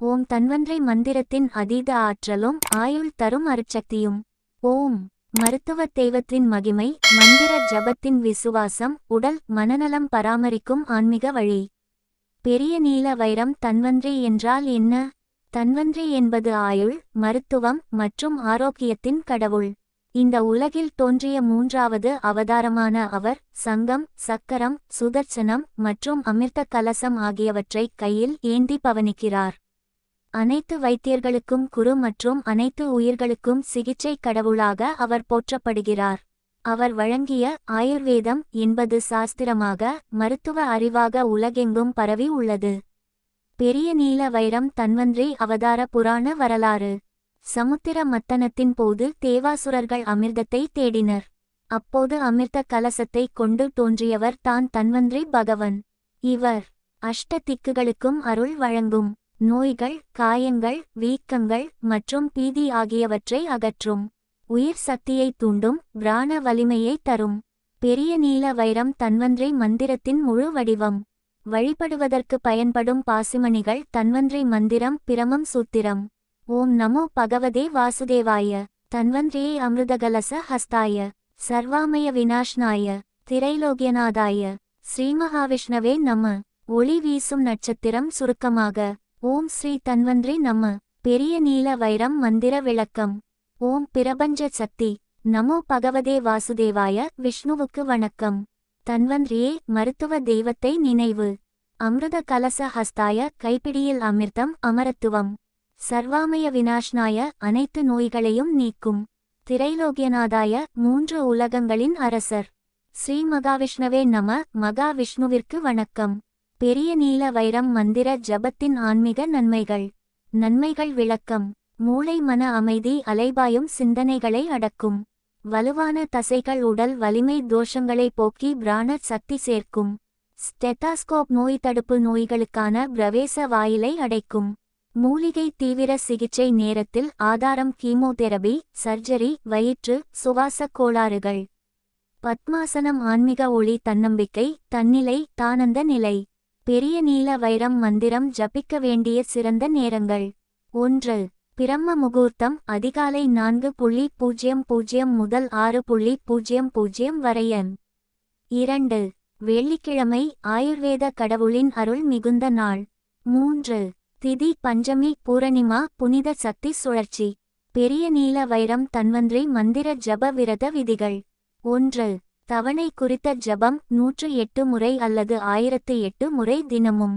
ஓம் தன்வன்றை மந்திரத்தின் அதீத ஆற்றலும் ஆயுள் தரும் அருட்சக்தியும். ஓம் மருத்துவ தெய்வத்தின் மகிமை மந்திர ஜபத்தின் விசுவாசம் உடல் மனநலம் பராமரிக்கும் ஆன்மீக வழி. பெரிய நீல வைரம் தன்வன்றி என்றால் என்ன? தன்வன்றி என்பது ஆயுள் மருத்துவம் மற்றும் ஆரோக்கியத்தின் கடவுள். இந்த உலகில் தோன்றிய மூன்றாவது அவதாரமான அவர் சங்கம் சக்கரம் சுதர்சனம் மற்றும் அமிர்த கலசம் ஆகியவற்றை கையில் ஏந்தி பவனிக்கிறார். அனைத்து வைத்தியர்களுக்கும் குரு மற்றும் அனைத்து உயிர்களுக்கும் சிகிச்சை கடவுளாக அவர் போற்றப்படுகிறார். அவர் வழங்கிய ஆயுர்வேதம் என்பது சாஸ்திரமாக மருத்துவ அறிவாக உலகெங்கும் பரவி உள்ளது. பெரிய நீல வைரம் தன்வந்திரி அவதார புராண வரலாறு. சமுத்திர மத்தனத்தின் போது தேவாசுரர்கள் அமிர்தத்தை தேடினர். அப்போது அமிர்த கலசத்தை கொண்டு தோன்றியவர் தான் தன்வந்திரி பகவன். இவர் அஷ்ட திக்குகளுக்கும் அருள் வழங்கும். நோய்கள் காயங்கள் வீக்கங்கள் மற்றும் பீதி ஆகியவற்றை அகற்றும். உயிர் சக்தியை தூண்டும் பிராண வலிமையை தரும். பெரிய நீல வைரம் தன்வந்திரை மந்திரத்தின் முழு வடிவம். வழிபடுவதற்கு பயன்படும் பாசிமணிகள் தன்வந்திரை மந்திரம் பிரமம் சூத்திரம். ஓம் நமோ பகவதே வாசுதேவாய. தன்வந்திரியை அமிர்தகலச ஹஸ்தாய. சர்வாமய விநாஷ்னாய. திரைலோகியநாதாய. ஸ்ரீமகாவிஷ்ணவே நம. ஒளி வீசும் நட்சத்திரம் சுருக்கமாக. ஓம் ஸ்ரீ தன்வந்திரி நம. பெரிய நீல வைரம் மந்திர விளக்கம். ஓம் பிரபஞ்ச சக்தி. நமோ பகவதே வாசுதேவாய விஷ்ணுவுக்கு வணக்கம். தன்வந்திரியே மருத்துவ தெய்வத்தை நினைவு. அமிர்த கலச ஹஸ்தாய கைப்பிடியில் அமிர்தம் அமரத்துவம். சர்வாமய வினாஷ்னாய அனைத்து நோய்களையும் நீக்கும். திரைலோகியநாதாய மூன்று உலகங்களின் அரசர். ஸ்ரீ மகாவிஷ்ணவே நம. மகாவிஷ்ணுவிற்கு வணக்கம். பெரிய நீல வைரம் மந்திர ஜபத்தின் ஆன்மீக நன்மைகள். நன்மைகள் விளக்கம். மூளை மன அமைதி அலைபாயும் சிந்தனைகளை அடக்கும். வலுவான தசைகள் உடல் வலிமை தோஷங்களை போக்கி பிராண சக்தி சேர்க்கும். ஸ்டெத்தாஸ்கோப் நோய் தடுப்பு நோய்களுக்கான பிரவேச வாயிலை அடைக்கும். மூலிகை தீவிர சிகிச்சை நேரத்தில் ஆதாரம் கீமோதெரபி சர்ஜரி வயிற்று சுவாசக் கோளாறுகள். பத்மாசனம் ஆன்மீக ஒளி தன்னம்பிக்கை தன்னிலை தானந்த நிலை. பெரிய நீல வைரம் மந்திரம் ஜபிக்க வேண்டிய சிறந்த நேரங்கள். ஒன்று பிரம்ம முகூர்த்தம் அதிகாலை நான்கு புள்ளி பூஜ்ஜியம் பூஜ்ஜியம் முதல் ஆறு புள்ளி பூஜ்ஜியம் பூஜ்ஜியம் வரையன். இரண்டு வெள்ளிக்கிழமை ஆயுர்வேத கடவுளின் அருள் மிகுந்த நாள். மூன்று திதி பஞ்சமி பூரணிமா புனித சக்தி சுழற்சி. பெரிய நீல வைரம் தன்வந்திரி மந்திர ஜப விரத விதிகள். ஒன்று தவணை குறித்த ஜபம் நூற்று எட்டு முறை அல்லது ஆயிரத்து எட்டு முறை தினமும்.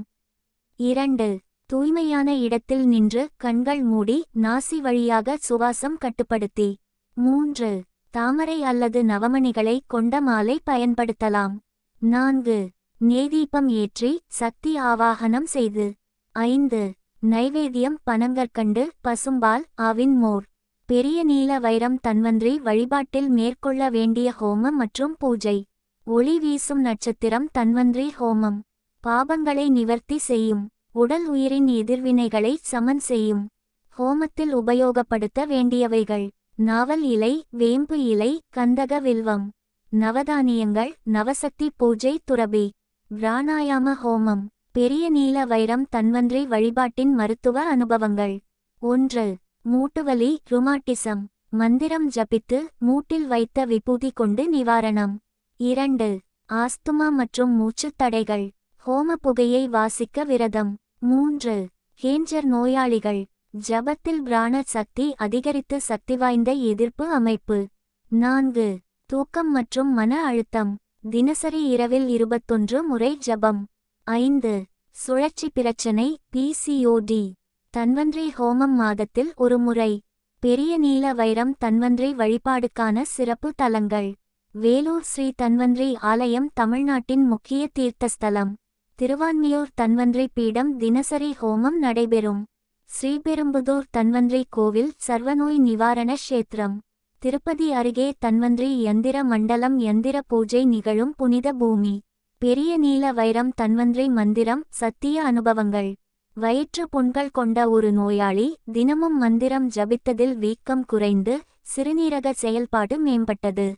இரண்டு தூய்மையான இடத்தில் நின்று கண்கள் மூடி நாசி வழியாக சுவாசம் கட்டுப்படுத்தி. மூன்று தாமரை அல்லது நவமணிகளை கொண்ட மாலை பயன்படுத்தலாம். நான்கு நேதீபம் ஏற்றி சக்தி ஆவாகனம் செய்து. ஐந்து நைவேத்தியம் பனங்கற்கண்டு பசும்பால் ஆவின் மோர். பெரிய நீல வைரம் தன்வந்திரி வழிபாட்டில் மேற்கொள்ள வேண்டிய ஹோமம் மற்றும் பூஜை. ஒளி வீசும் நட்சத்திரம் தன்வந்திரி ஹோமம். பாபங்களை நிவர்த்தி செய்யும். உடல் உயிரின் எதிர்வினைகளை சமன் செய்யும். ஹோமத்தில் உபயோகப்படுத்த வேண்டியவைகள். நாவல் இலை வேம்பு இலை கந்தக வில்வம். நவதானியங்கள் நவசக்தி பூஜை துறபி பிராணாயாம ஹோமம். பெரிய நீல வைரம் தன்வந்திரி வழிபாட்டின் மருத்துவ அனுபவங்கள். ஒன்று. மூட்டுவலி ருமாட்டிசம். மந்திரம் ஜபித்து மூட்டில் வைத்த விபூதி கொண்டு நிவாரணம். இரண்டு ஆஸ்துமா மற்றும் மூச்சுத் தடைகள். ஹோம புகையை வாசிக்க விரதம். மூன்று கேஞ்சர் நோயாளிகள். ஜபத்தில் பிராண சக்தி அதிகரித்து சக்தி வாய்ந்த எதிர்ப்பு அமைப்பு. நான்கு தூக்கம் மற்றும் மன அழுத்தம். தினசரி இரவில் இருபத்தொன்று முறை ஜபம். ஐந்து சுழற்சி பிரச்சனை பிசிஓடி தன்வந்திரி ஹோமம் மாதத்தில் ஒரு முறை. பெரிய நீல வைரம் தன்வந்திரி வழிபாடுக்கான சிறப்பு தலங்கள். வேலூர் ஸ்ரீ தன்வந்திரி ஆலயம் தமிழ்நாட்டின் முக்கிய தீர்த்தஸ்தலம். திருவான்மியூர் தன்வந்திரி பீடம் தினசரி ஹோமம் நடைபெறும். ஸ்ரீபெரும்புதூர் தன்வந்திரி கோவில் சர்வநோய் நிவாரண க்ஷேத்திரம். திருப்பதி அருகே தன்வந்திரி யந்திர மண்டலம் யந்திர பூஜை நிகழும் புனித பூமி. பெரிய நீல வைரம் தன்வந்திரி மந்திரம் சத்திய அனுபவங்கள். வயிற்று புண்கள் கொண்ட ஒரு நோயாளி தினமும் மந்திரம் ஜபித்ததில் வீக்கம் குறைந்து சிறுநீரக செயல்பாடு மேம்பட்டது.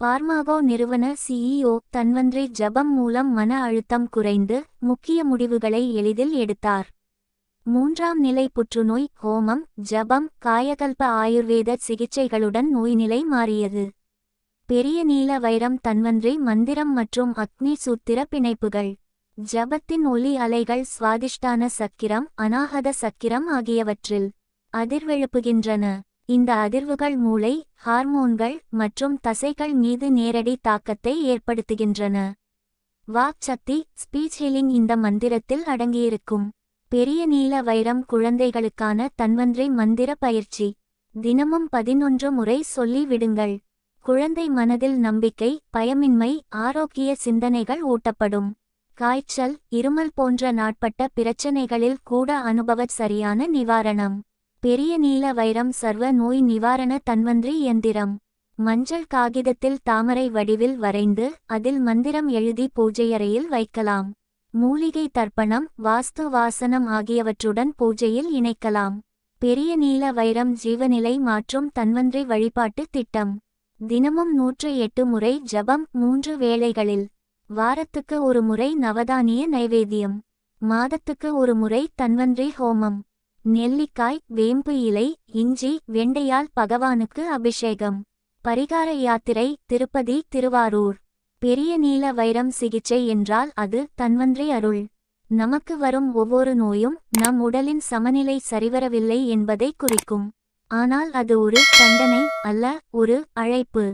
பார்மாகோ நிறுவன சிஇஓ தன்வந்திரி ஜபம் மூலம் மன அழுத்தம் குறைந்து முக்கிய முடிவுகளை எளிதில் எடுத்தார். மூன்றாம் நிலை புற்றுநோய் ஹோமம் ஜபம் காயகல்ப ஆயுர்வேத சிகிச்சைகளுடன் நோய்நிலை மாறியது. பெரிய நீல வைரம் தன்வந்திரி மந்திரம் மற்றும் அக்னி சூத்திர பிணைப்புகள். ஜபத்தின் ஒலி அலைகள் சுவாதிஷ்டான சக்கிரம் அநாகத சக்கிரம் ஆகியவற்றில் அதிர்வெழுப்புகின்றன. இந்த அதிர்வுகள் மூளை ஹார்மோன்கள் மற்றும் தசைகள் மீது நேரடி தாக்கத்தை ஏற்படுத்துகின்றன. வாக்சக்தி ஸ்பீச் ஹீலிங் இந்த மந்திரத்தில் அடங்கியிருக்கும். பெரிய நீல வைரம் குழந்தைகளுக்கான தன்வந்திரை மந்திர பயிற்சி. தினமும் பதினொன்று முறை சொல்லி விடுங்கள். குழந்தை மனதில் நம்பிக்கை பயமின்மை ஆரோக்கிய சிந்தனைகள் ஊட்டப்படும். காய்ச்சல் இருமல் போன்ற நாட்பட்ட பிரச்சனைகளில் கூட அனுபவ சரியான நிவாரணம். பெரிய நீல வைரம் சர்வ நோய் நிவாரண தன்வந்திரி இயந்திரம் மஞ்சள் காகிதத்தில் தாமரை வடிவில் வரைந்து அதில் மந்திரம் எழுதி பூஜையறையில் வைக்கலாம். மூலிகை தர்ப்பணம் வாஸ்து வாசனம் ஆகியவற்றுடன் பூஜையில் இணைக்கலாம். பெரிய நீல வைரம் ஜீவநிலை மாற்றும் தன்வந்திரி வழிபாட்டு திட்டம். தினமும் நூற்று எட்டு முறை ஜபம் மூன்று வேளைகளில். வாரத்துக்கு ஒரு முறை நவதானிய நைவேத்தியம். மாதத்துக்கு ஒரு முறை தன்வந்திரி ஹோமம். நெல்லிக்காய் வேம்பு இலை இஞ்சி வெண்டையால் பகவானுக்கு அபிஷேகம். பரிகார யாத்திரை திருப்பதி திருவாரூர். பெரிய நீல வைரம் சிகிச்சை என்றால் அது தன்வந்திரி அருள். நமக்கு வரும் ஒவ்வொரு நோயும் நம் உடலின் சமநிலை சரிவரவில்லை என்பதை குறிக்கும். ஆனால் அது ஒரு தண்டனை அல்ல ஒரு அழைப்பு.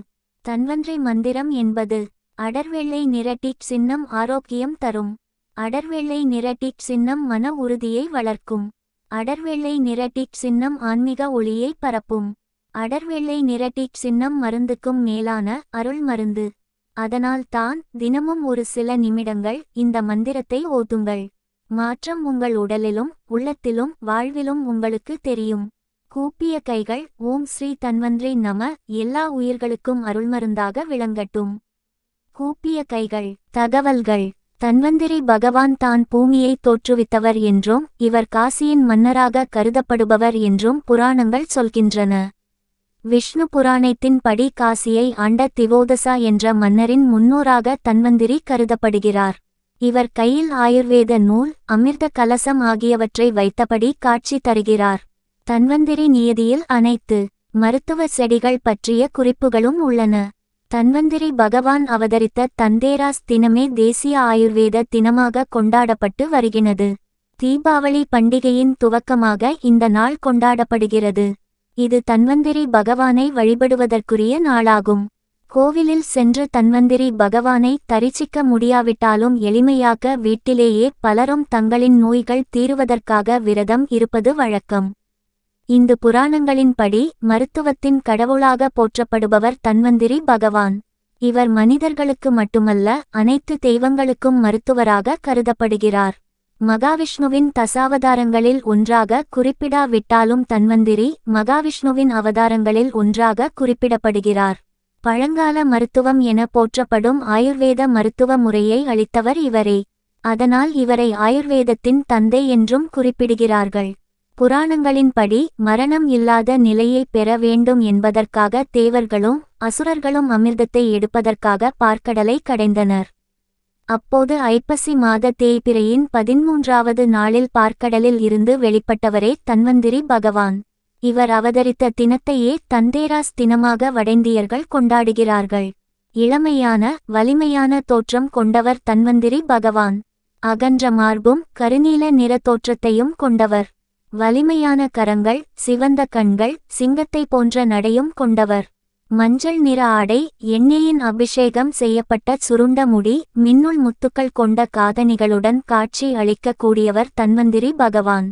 தன்வன்றி மந்திரம் என்பது அடர்வெள்ளை நிறட்டிக் சின்னம் ஆரோக்கியம் தரும். அடர்வெள்ளை நிறட்டிக் சின்னம் மன உறுதியை வளர்க்கும். அடர்வெள்ளை நிறட்டிக் சின்னம் ஆன்மீக ஒளியை பரப்பும். அடர்வெள்ளை நிறட்டிக் சின்னம் மருந்துக்கும் மேலான அருள் மருந்து. அதனால் தான் தினமும் ஒரு சில நிமிடங்கள் இந்த மந்திரத்தை ஓதுங்கள். மாற்றம் உங்கள் உடலிலும் உள்ளத்திலும் வாழ்விலும் உங்களுக்கு தெரியும். கூப்பிய கைகள் ஓம் ஸ்ரீ தன்வந்திரி நம. எல்லா உயிர்களுக்கும் அருள்மருந்தாக விளங்கட்டும். கூப்பிய கைகள் தகவல்கள் தன்வந்திரி பகவான் தான் பூமியை தோற்றுவித்தவர் என்றும் இவர் காசியின் மன்னராக கருதப்படுபவர் என்றும் புராணங்கள் சொல்கின்றன. விஷ்ணு புராணத்தின் படி காசியை ஆண்ட திவோதசா என்ற மன்னரின் முன்னோராக தன்வந்திரி கருதப்படுகிறார். இவர் கையில் ஆயுர்வேத நூல் அமிர்த கலசம் ஆகியவற்றை வைத்தபடி காட்சி தருகிறார். தன்வந்திரி நியதியில் அனைத்து மருத்துவ செடிகள் பற்றிய குறிப்புகளும் உள்ளன. தன்வந்திரி பகவான் அவதரித்த தந்தேராஸ் தினமே தேசிய ஆயுர்வேத தினமாக கொண்டாடப்பட்டு வருகிறது. தீபாவளி பண்டிகையின் துவக்கமாக இந்த நாள் கொண்டாடப்படுகிறது. இது தன்வந்திரி பகவானை வழிபடுவதற்குரிய நாளாகும். கோவிலில் சென்று தன்வந்திரி பகவானை தரிசிக்க முடியாவிட்டாலும் எளிமையாக வீட்டிலேயே பலரும் தங்களின் நோய்கள் தீருவதற்காக விரதம் இருப்பது வழக்கம். இந்து புராணங்களின்படி மருத்துவத்தின் கடவுளாக போற்றப்படுபவர் தன்வந்திரி பகவான். இவர் மனிதர்களுக்கு மட்டுமல்ல அனைத்து தெய்வங்களுக்கும் மருத்துவராக கருதப்படுகிறார். மகாவிஷ்ணுவின் தசாவதாரங்களில் ஒன்றாக குறிப்பிடாவிட்டாலும் தன்வந்திரி மகாவிஷ்ணுவின் அவதாரங்களில் ஒன்றாக குறிப்பிடப்படுகிறார். பழங்கால மருத்துவம் என போற்றப்படும் ஆயுர்வேத மருத்துவ முறையை அளித்தவர் இவரே. அதனால் இவரை ஆயுர்வேதத்தின் தந்தை என்றும் குறிப்பிடுகிறார்கள். புராணங்களின்படி மரணம் இல்லாத நிலையை பெற வேண்டும் என்பதற்காக தேவர்களும் அசுரர்களும் அமிர்தத்தை எடுப்பதற்காக பார்க்கடலை கடைந்தனர். அப்போது ஐப்பசி மாத தேய்பிரையின் பதிமூன்றாவது நாளில் பார்க்கடலில் இருந்து வெளிப்பட்டவரே தன்வந்திரி பகவான். இவர் அவதரித்த தினத்தையே தந்தேராஸ் தினமாக வடைந்தியர்கள் கொண்டாடுகிறார்கள். இளமையான வலிமையான தோற்றம் கொண்டவர் தன்வந்திரி பகவான். அகன்ற மார்பும் கருநீல நிற தோற்றத்தையும் கொண்டவர். வலிமையான கரங்கள் சிவந்த கண்கள் சிங்கத்தை போன்ற நடையும் கொண்டவர். மஞ்சள் நிற ஆடை எண்ணெயின் அபிஷேகம் செய்யப்பட்ட சுருண்ட முடி மின்னுள் முத்துக்கள் கொண்ட காதணிகளுடன் காட்சி அளிக்கக்கூடியவர் தன்வந்திரி பகவான்.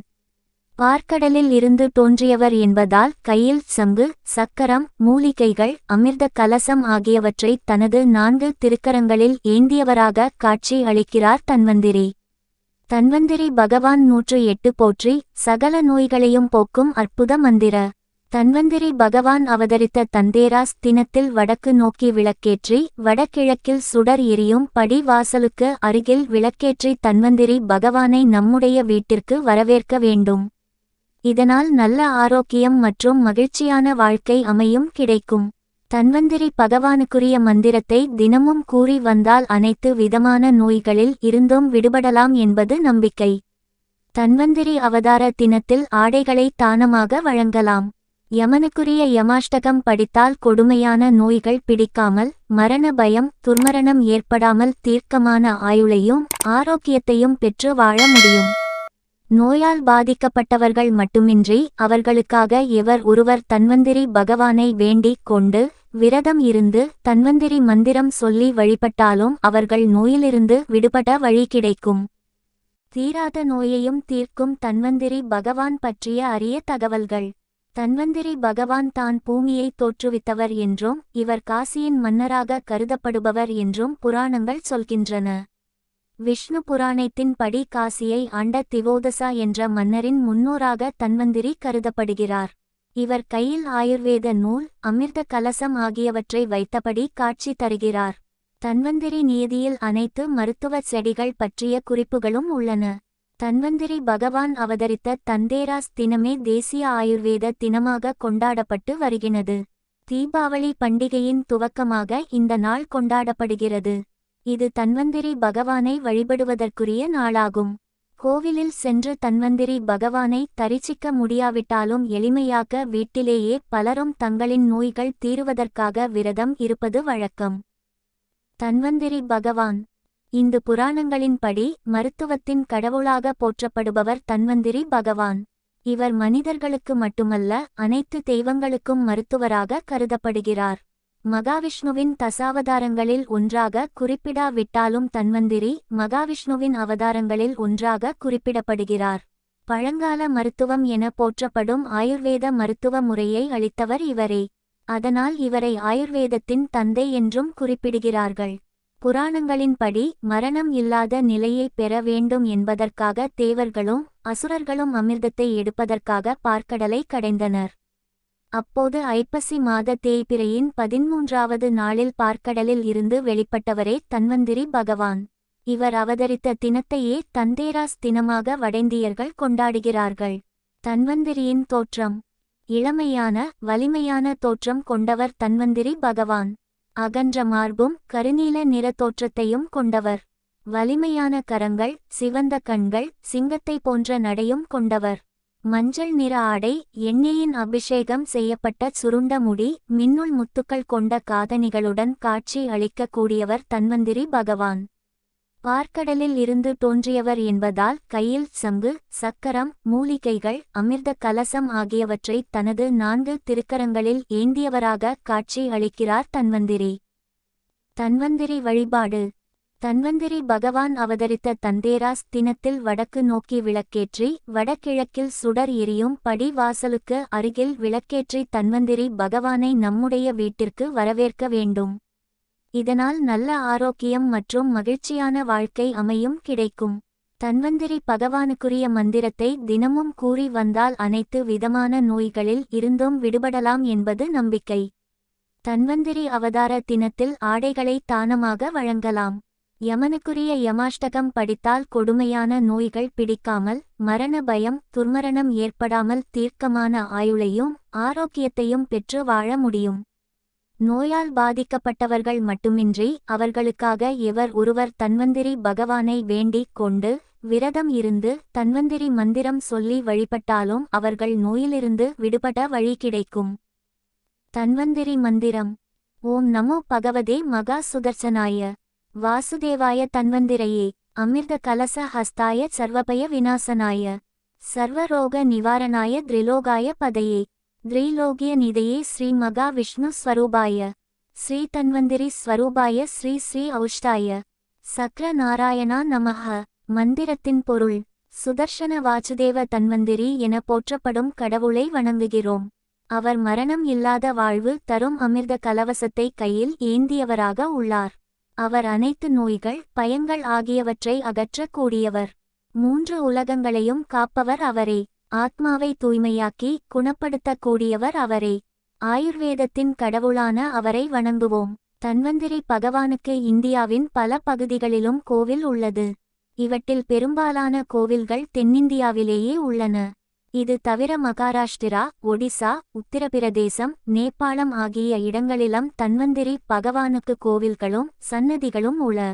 பார்க்கடலில் இருந்து தோன்றியவர் என்பதால் கையில் சங்கு சக்கரம் மூலிகைகள் அமிர்த கலசம் ஆகியவற்றை தனது நான்கு திருக்கரங்களில் ஏந்தியவராக காட்சி அளிக்கிறார் தன்வந்திரி. தன்வந்திரி பகவான் நூற்று எட்டு போற்றி சகல நோய்களையும் போக்கும் அற்புத மந்திர. தன்வந்திரி பகவான் அவதரித்த தந்தேராஸ் தினத்தில் வடக்கு நோக்கி விளக்கேற்றி வடகிழக்கில் சுடர் எரியும் படி வாசலுக்கு அருகில் விளக்கேற்றி தன்வந்திரி பகவானை நம்முடைய வீட்டிற்கு வரவேற்க வேண்டும். இதனால் நல்ல ஆரோக்கியம் மற்றும் மகிழ்ச்சியான வாழ்க்கை அமையும் கிடைக்கும். தன்வந்திரி பகவானுக்குரிய மந்திரத்தை தினமும் கூறி வந்தால் அனைத்து விதமான நோய்களில் இருந்தும் விடுபடலாம் என்பது நம்பிக்கை. தன்வந்திரி அவதார தினத்தில் ஆடைகளை தானமாக வழங்கலாம். யமனுக்குரிய யமாஷ்டகம் படித்தால் கொடுமையான நோய்கள் பிடிக்காமல் மரண பயம் துர்மரணம் ஏற்படாமல் தீர்க்கமான ஆயுளையும் ஆரோக்கியத்தையும் பெற்று வாழ முடியும். நோயால் பாதிக்கப்பட்டவர்கள் மட்டுமின்றி அவர்களுக்காக எவர் ஒருவர் தன்வந்திரி பகவானை வேண்டிக் கொண்டு விரதம் இருந்து தன்வந்திரி மந்திரம் சொல்லி வழிபட்டாலும் அவர்கள் நோயிலிருந்து விடுபட வழி கிடைக்கும். தீராத நோயையும் தீர்க்கும் தன்வந்திரி பகவான் பற்றிய அரிய தகவல்கள். தன்வந்திரி பகவான் தான் பூமியை தோற்றுவித்தவர் என்றும் இவர் காசியின் மன்னராக கருதப்படுபவர் என்றும் புராணங்கள் சொல்கின்றன. விஷ்ணு புராணத்தின்படி காசியை ஆண்ட திவோதசா என்ற மன்னரின் முன்னோராக தன்வந்திரி கருதப்படுகிறார். இவர் கையில் ஆயுர்வேத நூல் அமிர்த கலசம் ஆகியவற்றை வைத்தபடி காட்சி தருகிறார். தன்வந்திரி நியதியில் அனைத்து மருத்துவ செடிகள் பற்றிய குறிப்புகளும் உள்ளன. தன்வந்திரி பகவான் அவதரித்த தந்தேராஸ் தினமே தேசிய ஆயுர்வேத தினமாக கொண்டாடப்பட்டு வருகிறது. தீபாவளி பண்டிகையின் துவக்கமாக இந்த நாள் கொண்டாடப்படுகிறது. இது தன்வந்திரி பகவானை வழிபடுவதற்குரிய நாளாகும். கோவிலில் சென்று தன்வந்திரி பகவானை தரிசிக்க முடியாவிட்டாலும் எளிமையாக வீட்டிலேயே பலரும் தங்களின் நோய்கள் தீருவதற்காக விரதம் இருப்பது வழக்கம். தன்வந்திரி பகவான். இந்து புராணங்களின்படி மருத்துவத்தின் கடவுளாக போற்றப்படுபவர் தன்வந்திரி பகவான். இவர் மனிதர்களுக்கு மட்டுமல்ல அனைத்து தெய்வங்களுக்கும் மருத்துவராக கருதப்படுகிறார். மகாவிஷ்ணுவின் தசாவதாரங்களில் ஒன்றாக குறிப்பிடாவிட்டாலும் தன்வந்திரி மகாவிஷ்ணுவின் அவதாரங்களில் ஒன்றாக குறிப்பிடப்படுகிறார். பழங்கால மருத்துவம் என போற்றப்படும் ஆயுர்வேத மருத்துவ முறையை அளித்தவர் இவரே. அதனால் இவரை ஆயுர்வேதத்தின் தந்தை என்றும் குறிப்பிடுகிறார்கள். புராணங்களின்படி மரணம் இல்லாத நிலையை பெற வேண்டும் என்பதற்காக தேவர்களும் அசுரர்களும் அமிர்தத்தை எடுப்பதற்காக பார்க்கடலை கடைந்தனர். அப்போது ஐப்பசி மாத தேய்பிரையின் பதிமூன்றாவது நாளில் பார்க்கடலில் இருந்து வெளிப்பட்டவரே தன்வந்திரி பகவான். இவர் அவதரித்த தினத்தையே தந்தேராஸ் தினமாக வடைந்தியர்கள் கொண்டாடுகிறார்கள். தன்வந்திரியின் தோற்றம். இளமையான வலிமையான தோற்றம் கொண்டவர் தன்வந்திரி பகவான். அகன்ற மார்பும் கருநீல நிற தோற்றத்தையும் கொண்டவர். வலிமையான கரங்கள் சிவந்த கண்கள் சிங்கத்தை போன்ற நடையும் கொண்டவர். மஞ்சள் நிற ஆடை எண்ணெயின் அபிஷேகம் செய்யப்பட்ட சுருண்ட முடி மின்னுள் முத்துக்கள் கொண்ட காதணிகளுடன் காட்சி அளிக்கக்கூடியவர் தன்வந்திரி பகவான். பார்க்கடலில் இருந்து தோன்றியவர் என்பதால் கையில் சங்கு சக்கரம் மூலிகைகள் அமிர்த கலசம் ஆகியவற்றை தனது நான்கு திருக்கரங்களில் ஏந்தியவராக காட்சி அளிக்கிறார் தன்வந்திரி. தன்வந்திரி வழிபாடு. தன்வந்திரி பகவான் அவதரித்த தந்தேராஸ் தினத்தில் வடக்கு நோக்கி விளக்கேற்றி வடகிழக்கில் சுடர் எரியும் படி வாசலுக்கு அருகில் விளக்கேற்றி தன்வந்திரி பகவானை நம்முடைய வீட்டிற்கு வரவேற்க வேண்டும். இதனால் நல்ல ஆரோக்கியம் மற்றும் மகிழ்ச்சியான வாழ்க்கை அமையும் கிடைக்கும். தன்வந்திரி பகவானுக்குரிய மந்திரத்தை தினமும் கூறி வந்தால் அனைத்து விதமான நோய்களில் இருந்தும் விடுபடலாம் என்பது நம்பிக்கை. தன்வந்திரி அவதார தினத்தில் ஆடைகளை தானமாக வழங்கலாம். யமனுக்குரிய யமாஷ்டகம் படித்தால் கொடுமையான நோய்கள் பிடிக்காமல் மரண பயம் துர்மரணம் ஏற்படாமல் தீர்க்கமான ஆயுளையும் ஆரோக்கியத்தையும் பெற்று வாழ முடியும். நோயால் பாதிக்கப்பட்டவர்கள் மட்டுமின்றி அவர்களுக்காக எவர் ஒருவர் தன்வந்திரி பகவானை வேண்டிக் கொண்டு விரதம் இருந்து தன்வந்திரி மந்திரம் சொல்லி வழிபட்டாலும் அவர்கள் நோயிலிருந்து விடுபட வழி கிடைக்கும். தன்வந்திரி மந்திரம். ஓம் நமோ பகவதே மகா சுதர்சனாய. வாசுதேவாய தன்வந்திரையே அமிர்த கலச ஹஸ்தாய சர்வபய விநாசனாய சர்வரோக நிவாரணாய திரிலோகாய பதையே திரிலோகிய நிதையே ஸ்ரீ மகா விஷ்ணு ஸ்வரூபாய ஸ்ரீ தன்வந்திரி ஸ்வரூபாய ஸ்ரீ ஸ்ரீ ஔஷ்டாய சக்ர நாராயணா நமஹ மந்திரத்தின் பொருள் சுதர்ஷன வாசுதேவ தன்வந்திரி என போற்றப்படும் கடவுளை வணங்குகிறோம். அவர் மரணம் இல்லாத வாழ்வு தரும் அமிர்த கலவசத்தை கையில் ஏந்தியவராக உள்ளார். அவர் அனைத்து நோய்கள் பயங்கள் ஆகியவற்றை அகற்றக்கூடியவர். மூன்று உலகங்களையும் காப்பவர் அவரே. ஆத்மாவை தூய்மையாக்கி குணப்படுத்தக்கூடியவர் அவரே. ஆயுர்வேதத்தின் கடவுளான அவரை வணங்குவோம். தன்வந்திரி பகவானுக்கு இந்தியாவின் பல பகுதிகளிலும் கோவில் உள்ளது. இவற்றில் பெரும்பாலான கோவில்கள் தென்னிந்தியாவிலேயே உள்ளன. இது தவிர மகாராஷ்டிரா ஒடிசா உத்தரப்பிரதேசம் நேபாளம் ஆகிய இடங்களிலும் தன்வந்திரி பகவானுக்கு கோவில்களும் சன்னதிகளும் உள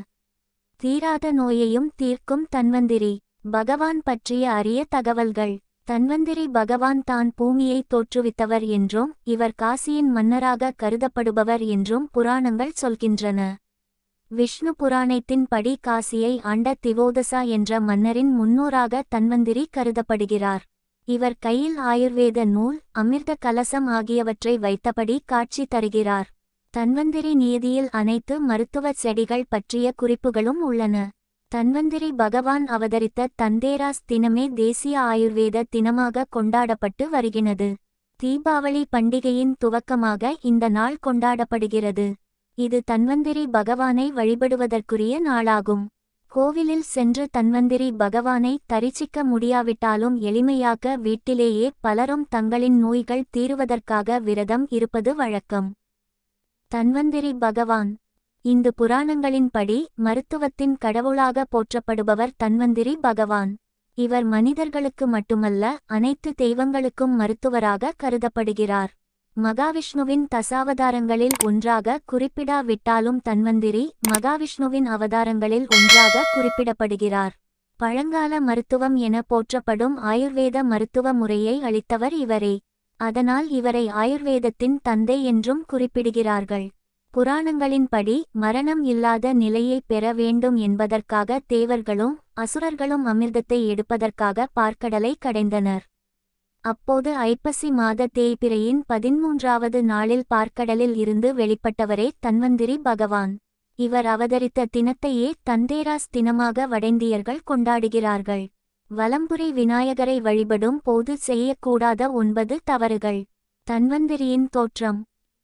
தீராத நோயையும் தீர்க்கும் தன்வந்திரி. பகவான் பற்றிய அரிய தகவல்கள். தன்வந்திரி பகவான் தான் பூமியை தோற்றுவித்தவர் என்றும் இவர் காசியின் மன்னராக கருதப்படுபவர் என்றும் புராணங்கள் சொல்கின்றன. விஷ்ணு புராணத்தின் படி காசியை ஆண்ட திவோதசா என்ற மன்னரின் முன்னோராக தன்வந்திரி கருதப்படுகிறார். இவர் கையில் ஆயுர்வேத நூல் அமிர்த கலசம் ஆகியவற்றை வைத்தபடி காட்சி தருகிறார். தன்வந்திரி நீதியில் அனைத்து மருத்துவ செடிகள் பற்றிய குறிப்புகளும் உள்ளன. தன்வந்திரி பகவான் அவதரித்த தந்தேராஸ் தினமே தேசிய ஆயுர்வேத தினமாக கொண்டாடப்பட்டு வருகிறது. தீபாவளி பண்டிகையின் துவக்கமாக இந்த நாள் கொண்டாடப்படுகிறது. இது தன்வந்திரி பகவானை வழிபடுவதற்குரிய நாளாகும். கோவிலில் சென்று தன்வந்திரி பகவானை தரிசிக்க முடியாவிட்டாலும் எளிமையாக வீட்டிலேயே பலரும் தங்களின் நோய்கள் தீருவதற்காக விரதம் இருப்பது வழக்கம். தன்வந்திரி பகவான். இந்து புராணங்களின்படி மருத்துவத்தின் கடவுளாக போற்றப்படுபவர் தன்வந்திரி பகவான். இவர் மனிதர்களுக்கு மட்டுமல்ல அனைத்து தெய்வங்களுக்கும் மருத்துவராக கருதப்படுகிறார். மகாவிஷ்ணுவின் தசாவதாரங்களில் ஒன்றாக குறிப்பிடாவிட்டாலும் தன்வந்திரி மகாவிஷ்ணுவின் அவதாரங்களில் ஒன்றாக குறிப்பிடப்படுகிறார். பழங்கால மருத்துவம் என போற்றப்படும் ஆயுர்வேத மருத்துவ முறையை அளித்தவர் இவரே. அதனால் இவரை ஆயுர்வேதத்தின் தந்தை என்றும் குறிப்பிடுகிறார்கள். புராணங்களின்படி மரணம் இல்லாத நிலையை பெற வேண்டும் என்பதற்காக தேவர்களும் அசுரர்களும் அமிர்தத்தை எடுப்பதற்காக பார்க்கடலை கடைந்தனர். அப்போது ஐப்பசி மாத தேய்பிரையின் பதிமூன்றாவது நாளில் பார்க்கடலில் இருந்து வெளிப்பட்டவரே தன்வந்திரி பகவான். இவர் அவதரித்த தினத்தையே தந்தேராஸ் தினமாக வடைந்தியர்கள் கொண்டாடுகிறார்கள். வலம்புரி விநாயகரை வழிபடும் போது செய்யக்கூடாத ஒன்பது தவறுகள். தன்வந்திரியின் தோற்றம்.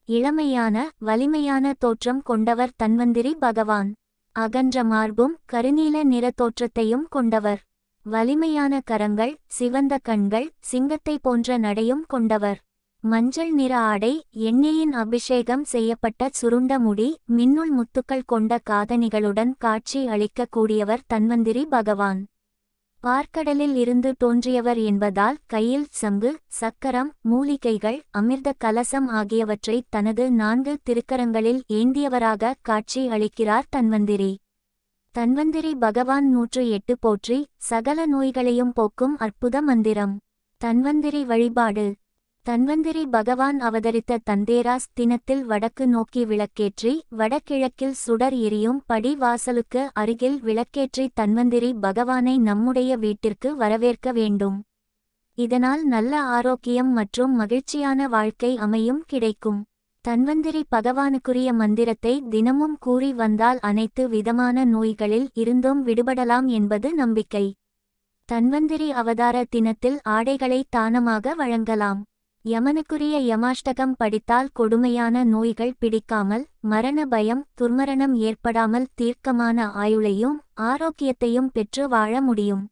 இளமையான வலிமையான தோற்றம் கொண்டவர் தன்வந்திரி பகவான். அகன்ற மார்பும் கருநீல நிற தோற்றத்தையும் கொண்டவர். வலிமையான கரங்கள் சிவந்த கண்கள் சிங்கத்தை போன்ற நடையும் கொண்டவர். மஞ்சள் நிற ஆடை எண்ணெயின் அபிஷேகம் செய்யப்பட்ட சுருண்ட முடி மின்னுள் முத்துக்கள் கொண்ட காதணிகளுடன் காட்சி அளிக்கக்கூடியவர் தன்வந்திரி பகவான். பார்க்கடலில் இருந்து தோன்றியவர் என்பதால் கையில் சங்கு சக்கரம் மூலிகைகள் அமிர்த கலசம் ஆகியவற்றை தனது நான்கு திருக்கரங்களில் ஏந்தியவராக காட்சி அளிக்கிறார் தன்வந்திரி. தன்வந்திரி பகவான் நூற்று எட்டு போற்றி சகல நோய்களையும் போக்கும் அற்புத மந்திரம். தன்வந்திரி வழிபாடு. தன்வந்திரி பகவான் அவதரித்த தந்தேராஸ் தினத்தில் வடக்கு நோக்கி விளக்கேற்றி வடகிழக்கில் சுடர் எரியும் படி வாசலுக்கு அருகில் விளக்கேற்றி தன்வந்திரி பகவானை நம்முடைய வீட்டிற்கு வரவேற்க வேண்டும். இதனால் நல்ல ஆரோக்கியம் மற்றும் மகிழ்ச்சியான வாழ்க்கை அமையும் கிடைக்கும். தன்வந்திரி பகவானுக்குரிய மந்திரத்தை தினமும் கூறி வந்தால் அனைத்து விதமான நோய்களில் இருந்தும் விடுபடலாம் என்பது நம்பிக்கை. தன்வந்திரி அவதார தினத்தில் ஆடைகளை தானமாக வழங்கலாம். யமனுக்குரிய யமாஷ்டகம் படித்தால் கொடுமையான நோய்கள் பிடிக்காமல் மரண பயம் துர்மரணம் ஏற்படாமல் தீர்க்கமான ஆயுளையும் ஆரோக்கியத்தையும் பெற்று வாழ முடியும்.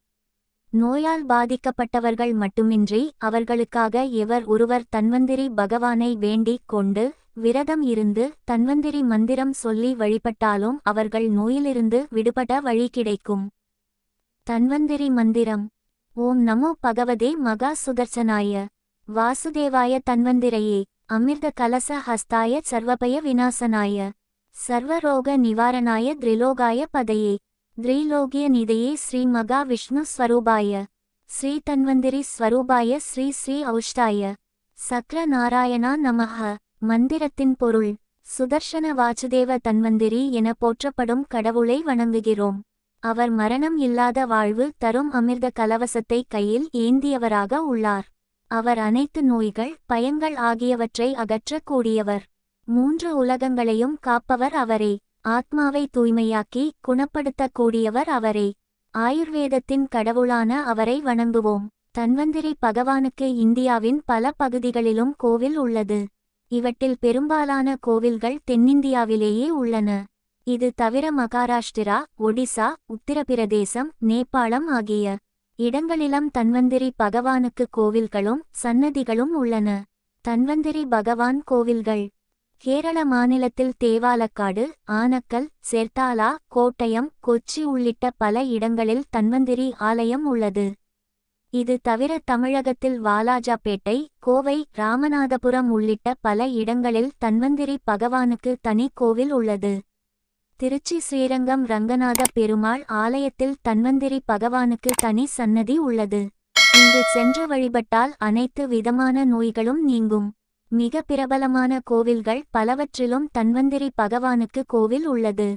நோயால் பாதிக்கப்பட்டவர்கள் மட்டுமின்றி அவர்களுக்காக எவர் ஒருவர் தன்வந்திரி பகவானை வேண்டிக் கொண்டு விரதம் இருந்து தன்வந்திரி மந்திரம் சொல்லி வழிபட்டாலும் அவர்கள் நோயிலிருந்து விடுபட வழி கிடைக்கும். தன்வந்திரி மந்திரம். ஓம் நமோ பகவதே மகா சுதர்சனாய. வாசுதேவாய தன்வந்திரையே. அமிர்த கலச ஹஸ்தாய சர்வபய விநாசனாய. சர்வரோக நிவாரணாய திரிலோகாய பதையே. திரிலோகிய நிதையே ஸ்ரீ மகா விஷ்ணு ஸ்வரூபாய. ஸ்ரீ தன்வந்திரி ஸ்வரூபாய ஸ்ரீ ஸ்ரீ ஔஷ்டாய. சக்ர நாராயணா நமஹ. மந்திரத்தின் பொருள் சுதர்ஷன வாசுதேவ தன்வந்திரி என போற்றப்படும் கடவுளை வணங்குகிறோம். அவர் மரணம் இல்லாத வாழ்வு தரும் அமிர்த கலவசத்தை கையில் ஏந்தியவராக உள்ளார். அவர் அனைத்து நோய்கள் பயங்கள் ஆகியவற்றை அகற்றக்கூடியவர். மூன்று உலகங்களையும் காப்பவர் அவரே. ஆத்மாவை தூய்மையாக்கி குணப்படுத்தக்கூடியவர் அவரே. ஆயுர்வேதத்தின் கடவுளான அவரை வணங்குவோம். தன்வந்திரி பகவானுக்கு இந்தியாவின் பல பகுதிகளிலும் கோவில் உள்ளது. இவற்றில் பெரும்பாலான கோவில்கள் தென்னிந்தியாவிலேயே உள்ளன. இது தவிர மகாராஷ்டிரா ஒடிசா உத்தரப்பிரதேசம் நேபாளம் ஆகிய இடங்களிலும் தன்வந்திரி பகவானுக்கு கோவில்களும் சன்னதிகளும் உள்ளன. தன்வந்திரி பகவான் கோவில்கள் கேரள மாநிலத்தில் தேவாலக்காடு ஆனக்கல் சேர்த்தாலா கோட்டயம் கொச்சி உள்ளிட்ட பல இடங்களில் தன்வந்திரி ஆலயம் உள்ளது. இது தவிர தமிழகத்தில் வாலாஜாப்பேட்டை கோவை ராமநாதபுரம் உள்ளிட்ட பல இடங்களில் தன்வந்திரி பகவானுக்கு தனி கோவில் உள்ளது. திருச்சி ஸ்ரீரங்கம் ரங்கநாத பெருமாள் ஆலயத்தில் தன்வந்திரி பகவானுக்கு தனி சன்னதி உள்ளது. இங்கு சென்று வழிபட்டால் அனைத்து விதமான நோய்களும் நீங்கும். மிக பிரபலமான கோவில்கள் பலவற்றிலும் தன்வந்திரி பகவானுக்கு கோவில் உள்ளது.